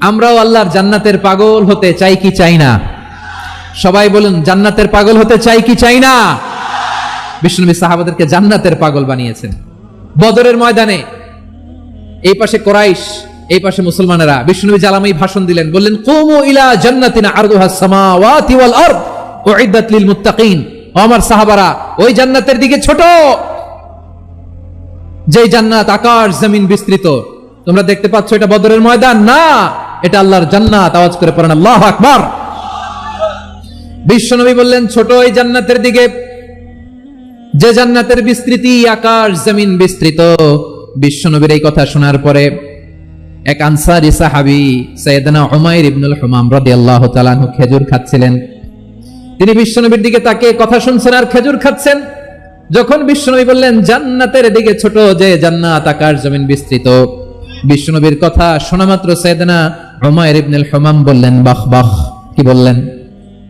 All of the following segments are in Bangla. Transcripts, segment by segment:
আমরাও আল্লাহর জান্নাতের পাগল হতে চাই কি চাই না? সবাই বলুন, জান্নাতের পাগল হতে চাই কি চাই না? বিষ্ণুনবী সাহাবাদেরকে জান্নাতের পাগল বানিয়েছেন। বদরের ময়দানে, এই পাশে কোরাইশ, এই পাশে মুসলমানেরা, বিষ্ণুনবী জালামাই ভাষণ দিলেন, বললেন, কুমু ইলা জান্নাতিনা আরদুহাস সামাওয়াতি ওয়াল আরদ, উইদ্দাত লিল মুত্তাকিন। আমার সাহাবারা, ওই জান্নাতের দিকে ছোট। যে জান্নাত আকাশ, জমিন বিস্তৃত। তোমরা দেখতে পাচ্ছ এটা বদরের ময়দান না। এটা আল্লাহর জান্নাত। আওয়াজ করে পড়েন, আল্লাহ আকবার। বিশ্বনবী বললেন, ছোট এই জান্নাতের দিকে, যে জান্নাতের বিস্তৃতি আকাশ, জমিন বিস্তৃত। বিশ্বনবীর এই কথা শোনার পরে এক আনসারি সাহাবি সৈয়দনা উমাইর ইবনুল হুমাম রাদিয়াল্লাহু তাআলা খেজুর খাচ্ছিলেন। তিনি বিশ্বনবীর দিকে তাকে কথা শুনছেন আর খেজুর খাচ্ছেন। যখন বিশ্বনবী বললেন, জান্নাতের দিকে ছোট যে জান্নাত, আকাশ, জমিন বিস্তৃত। বিশ্বনবীর কথা শোনা মাত্র সৈয়দনা উমাইর ইবনুল হুমাম বললেন, বাহ বাহ। কি বললেন?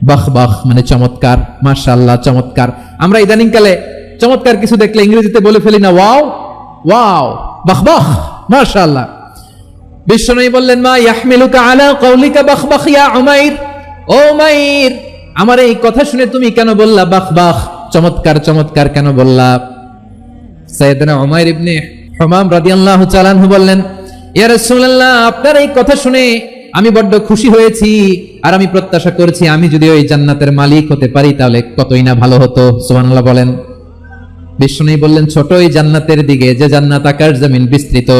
বাহ বাহ। মানে চমৎকার, মাশাআল্লাহ, চমৎকার। আমরা ইদানিং কালে চমৎকার কিছু দেখলে ইংরেজিতে বলে ফেলি না, ওয়াও ওয়াও, বাহ বাহ। মাশাআল্লাহ। বিশ্বনবী বললেন, মা ইয়াহমিলুকা আলা কওলিকা বাহ বাহ ইয়া উমাইর? ও আমার এই কথা শুনে তুমি কেন বললা, বাহ বাহ? চমৎকার চমৎকার কেন বললা? সৈয়দনা উমাইর ইবনে হুমাম রাদিয়াল্লাহু তাআলা বললেন ইয়া আপনার এই কথা শুনে আমি বড্ড খুশি হয়েছি আর আমি প্রত্যাশা করছি আমি যদি ওই জান্নাতের মালিক হতে পারি তাহলে কতই না ভালো হতো, সুবহানাল্লাহ বলেন। বিষ্ণু বললেন, ছোট এই জান্নাতের দিকে, যে জান্নাত আকাশ জমিন বিস্তৃত,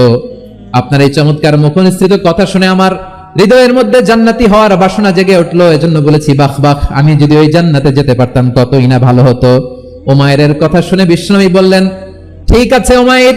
আপনার এই চমৎকার মুখনিসৃত কথা শুনে আমার হৃদয়ের মধ্যে জান্নাতি হওয়ার বাসনা জেগে উঠল, এজন্য বলেছি, বাহ বাহ, আমি যদি ওই জান্নাতে যেতে পারতাম ততই না ভালো হতো। ওমায়ের কথা শুনে বিষ্ণবী বললেন, ঠিক আছে ওমায়ের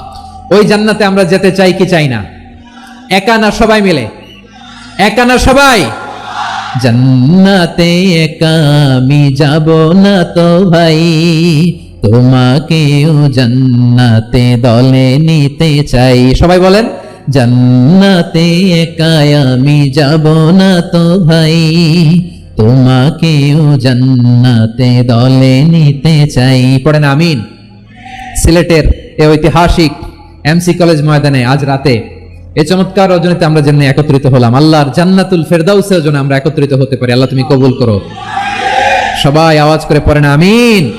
ওই জান্নাতে আমরা যেতে চাই কি চাই না? একা না সবাই মিলে? একা না সবাই? জান্নাতে একা আমি যাব না তো ভাই। তোমাকেও জান্নাতে দলে নিতে চাই। সবাই বলেন জান্নাতে একা আমি যাব না তো ভাই। তোমাকেও জান্নাতে দলে নিতে চাই। পড়েন আমিন। সিলেটের এ ঐতিহাসিক এমসি কলেজ ময়দানে আজ রাতে এই চমৎকার রজনীতে আমরা যেমনি একত্রিত হলাম, আল্লাহর জান্নাতুল ফেরদাউসের জন্য আমরা একত্রিত হতে পারি। আল্লাহ, তুমি কবুল করো। সবাই আওয়াজ করে পড়েন, আমিন।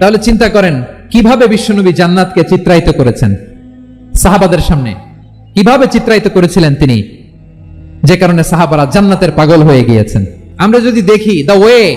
তাহলে চিন্তা করেন, কীভাবে বিশ্বনবী জান্নাতকে চিত্রায়িত করেছেন? সাহাবাদের সামনে। কীভাবে চিত্রায়িত করেছিলেন তিনি? যে কারণে সাহাবারা জান্নাতের পাগল হয়ে গিয়েছেন। আমরা যদি দেখি the way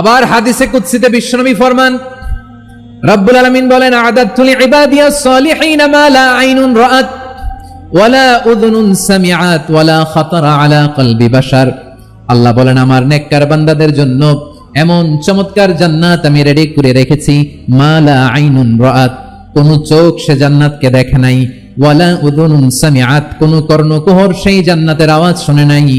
আবার হাদিসে কুৎসিতে বিশ্বনবী ফরমান, রব্বুল আলামিন বলেন আদাতু লিইবাদিয়াস সালিহিন মা লা আইনুন ওয়ালা সামিআত ওয়ালা খাতারা আলা কলবি বাশার। আল্লাহ বলেন, আমার নেককার বান্দাদের জন্য এমন চমৎকার জান্নাত আমি রেডি করে রেখেছি, মা লা আইনুন রাআত। কোন চোখ সে জান্নাতকে দেখে নাই ওয়ালা উযুনুন সামিআত, কোন কর্ণকুহর সেই জান্নাতের আওয়াজ শুনে নাই।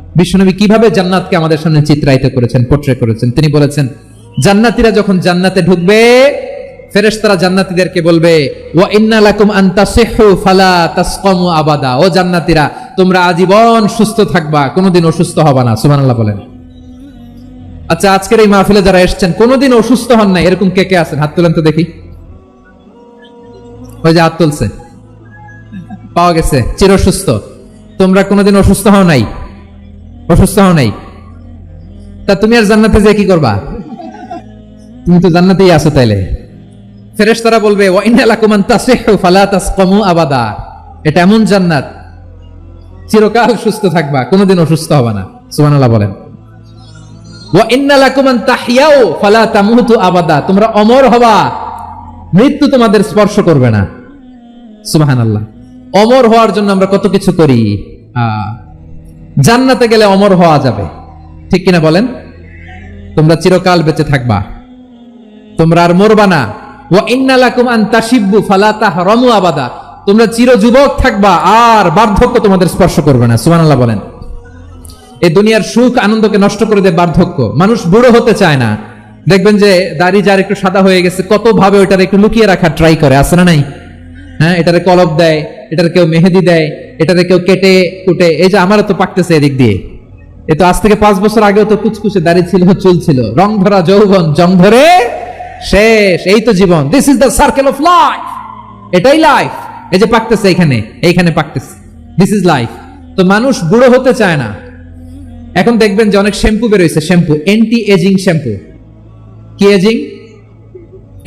বিশ্বনবী কীভাবে জান্নাতকে আমাদের সামনে চিত্রায়িত করেছেন পোট্রে করেছেন? তিনি বলেছেন, জান্নাতীরা যখন জান্নাতে ঢুকবে, ফেরেশতারা জান্নাতীদেরকে বলবে, ওয়া ইন্না লাকুম আন ফালা তাসকামু আবাদা। ও জান্নাতীরা, তোমরা আজীবন সুস্থ থাকবা, কোনোদিন অসুস্থ হবা না। সুবহানাল্লাহ বলেন। আচ্ছা আজকের এই মাহফিলে যারা এসেছেন, কোনোদিন অসুস্থ হন না এরকম কে কে আছেন? হাত তুলেন তো দেখি। ওই যে হাত তুলছে। পাওয়া গেছে। চির সুস্থ তোমরা কোনোদিন অসুস্থ হও নাই? অসুস্থ হও নাই। তা তুমি আর জান্নাতে যে কি করবা? তুমি তো জান্নাতেই আছো তাইলে। ফেরেশতারা বলবে আবাদা। এটা এমন জান্নাত চিরকাল সুস্থ থাকবা কোনোদিন অসুস্থ হবা না। বলেন। আবাদা। তোমরা অমর হবা মৃত্যু তোমাদের স্পর্শ করবে না। সুবহানাল্লাহ। অমর হওয়ার জন্য আমরা কত কিছু করি। আহ, জান্নাতে গেলে অমর হওয়া যাবে। ঠিক কিনা বলেন? তোমরা চিরকাল বেঁচে থাকবা। তোমরা আর মরবা না। ওয়া ইন্না লাকুম আন তাশিব্বু ফালা তাহরামু আবাদা। তোমরা চির যুবক থাকবা, আর বার্ধক্য তোমাদের স্পর্শ করবে না। সুবহানাল্লাহ বলেন। এই দুনিয়ার সুখ আনন্দকে নষ্ট করে দেয় বার্ধক্য। মানুষ বুড়ো হতে চায় না। দেখবেন যে দাড়ি যার একটু সাদা হয়ে গেছে কত ভাবে ওইটার একটু লুকিয়ে রাখার ট্রাই করে। আছে না নাই? হ্যাঁ এটারে কলব দেয় এটার কেউ মেহেদি দেয়, এটারে কেউ কেটে কুটে, এই যে আমারও তো পাকতেছে এদিক দিয়ে। এ তো আজ থেকে পাঁচ বছর আগেও তো কুচকুচে দাড়ি ছিল, চুল ছিল। রং ধরা যৌবন, জং ধরে শেষ। এই তো জীবন। This is the circle of life এটাই লাইফ এই যে পাকতেছে এখানে এইখানে পাকতেছে। দিস ইজ লাইফ তো মানুষ বুড়ো হতে চায় না। এখন দেখবেন যে অনেক শ্যাম্পু বেরোয়েছে শ্যাম্পু এন্টি এজিং শ্যাম্পু। কি এজিং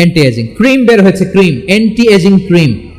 এন্টি এজিং ক্রিম বের হয়েছে ক্রিম এন্টি এজিং ক্রিম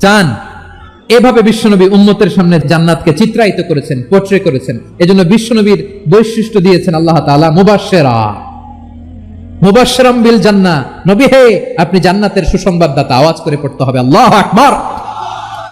চান। এভাবে বিশ্বনবী উম্মতের সামনে জান্নাতকে চিত্রায়িত করেছেন পোট্রে করেছেন। এজন্য বিশ্বনবীর বৈশিষ্ট্য দিয়েছেন আল্লাহ তাআলা, মুবাশশিরা। মুবাশশিরাম বিল জান্না নবী হে, আপনি জান্নাতের সুসংবাদদাতা, আওয়াজ করে পড়তে হবে। আল্লাহ আকবার।